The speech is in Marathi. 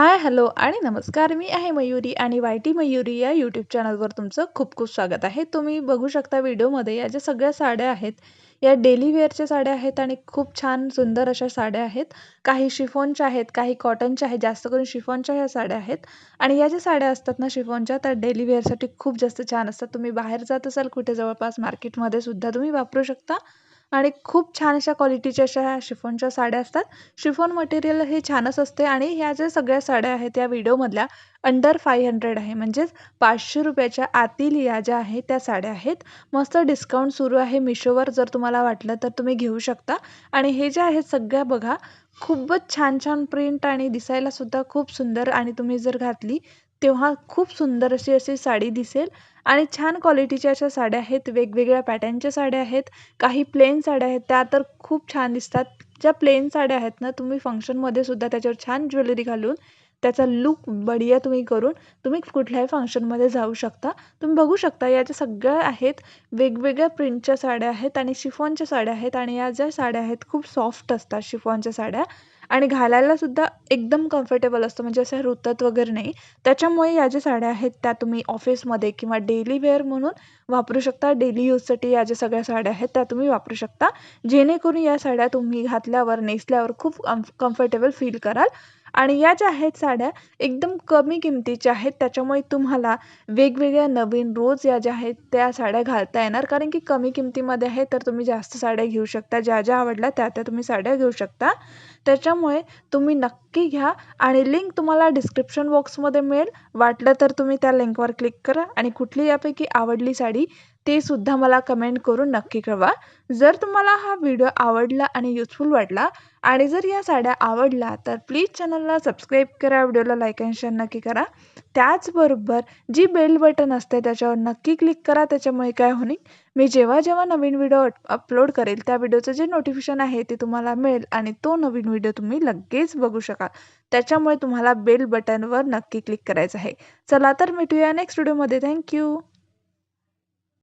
हाय, हॅलो आणि नमस्कार. मी आहे मयुरी आणि वाय-टी मयुरी या यूट्यूब चॅनलवर तुमचं खूप खूप स्वागत आहे. तुम्ही बघू शकता व्हिडिओमध्ये या ज्या सगळ्या साड्या आहेत, या डेली वेअरच्या साड्या आहेत आणि खूप छान सुंदर अशा साड्या आहेत. काही शिफॉनच्या आहेत, काही कॉटनच्या आहेत. जास्त करून शिफॉनच्या ह्या साड्या आहेत आणि या ज्या साड्या असतात ना शिफॉनच्या, त्या डेली वेअरसाठी खूप जास्त छान असतात. तुम्ही बाहेर जात असाल कुठे जवळपास मार्केटमध्ये सुद्धा तुम्ही वापरू शकता आणि खूप छान अशा क्वालिटीच्या अशा ह्या शिफॉनच्या साड्या असतात. शिफॉन मटेरियल हे छानच असते आणि ह्या ज्या सगळ्या साड्या आहेत या व्हिडिओमधल्या अंडर 500 आहे. म्हणजेच ₹500च्या आतील या ज्या आहेत त्या साड्या आहेत. मस्त डिस्काउंट सुरू आहे मिशोवर. जर तुम्हाला वाटलं तर तुम्ही घेऊ शकता आणि हे जे आहेत सगळ्या बघा खूपच छान छान प्रिंट आणि दिसायला सुद्धा खूप सुंदर आणि तुम्ही जर घातली तेव्हा खूप सुंदर अशी अशी साडी दिसेल आणि छान क्वालिटीच्या अशा साड्या आहेत. वेगवेगळ्या पॅटर्नच्या साड्या आहेत. काही प्लेन साड्या आहेत त्या तर खूप छान दिसतात. ज्या प्लेन साड्या आहेत ना तुम्ही फंक्शनमध्ये सुद्धा त्याच्यावर छान ज्वेलरी घालून त्याचा लूक बढिया तुम्ही करून तुम्ही कुठल्याही फंक्शनमध्ये जाऊ शकता. तुम्ही बघू शकता या ज्या सगळ्या आहेत वेगवेगळ्या प्रिंटच्या साड्या आहेत आणि शिफॉनच्या साड्या आहेत आणि या ज्या साड्या आहेत खूप सॉफ्ट असतात शिफॉनच्या साड्या आणि घालायला सुद्धा एकदम कम्फर्टेबल असतं म्हणजे असं रुतत वगैरे नाही. त्याच्यामुळे या ज्या साड्या आहेत त्या तुम्ही ऑफिसमध्ये किंवा डेली वेअर म्हणून वापरू शकता. डेली यूजसाठी या ज्या सगळ्या साड्या आहेत त्या तुम्ही वापरू शकता. जेणेकरून या साड्या तुम्ही घातल्यावर, नेसल्यावर खूप कम्फर्टेबल फील कराल आणि या ज्या आहेत साड्या एकदम कमी किमतीच्या आहेत. त्याच्यामुळे तुम्हाला वेगवेगळ्या नवीन रोज या ज्या आहेत त्या साड्या घालता येणार कारण की कमी किमतीमध्ये आहे तर तुम्ही जास्त साड्या घेऊ शकता. ज्या ज्या आवडल्या त्या त्या तुम्ही साड्या घेऊ शकता. त्याच्यामुळे तुम्ही नक्की घ्या आणि लिंक तुम्हाला डिस्क्रिप्शन बॉक्समध्ये मिळेल. वाटलं तर तुम्ही त्या लिंकवर क्लिक करा आणि कुठली यापैकी आवडली साडी ते सुद्धा मला कमेंट करून नक्की कळवा. जर तुम्हाला हा व्हिडिओ आवडला आणि युजफुल वाटला आणि जर या साड्या आवडल्या तर प्लीज चॅनलला सबस्क्राईब करा. व्हिडिओला लाईक अँड शेअर नक्की करा. त्याचबरोबर जी बेल बटन असते त्याच्यावर नक्की क्लिक करा. त्याच्यामुळे काय होईल मी जेव्हा जेव्हा नवीन व्हिडिओ अपलोड करेल त्या व्हिडिओचं जे नोटिफिकेशन आहे ते तुम्हाला मिळेल आणि तो नवीन व्हिडिओ तुम्ही लगेच बघू शकाल. त्याच्यामुळे तुम्हाला बेल बटनवर नक्की क्लिक करायचं आहे. चला तर भेटूया नेक्स्ट व्हिडिओमध्ये. थँक्यू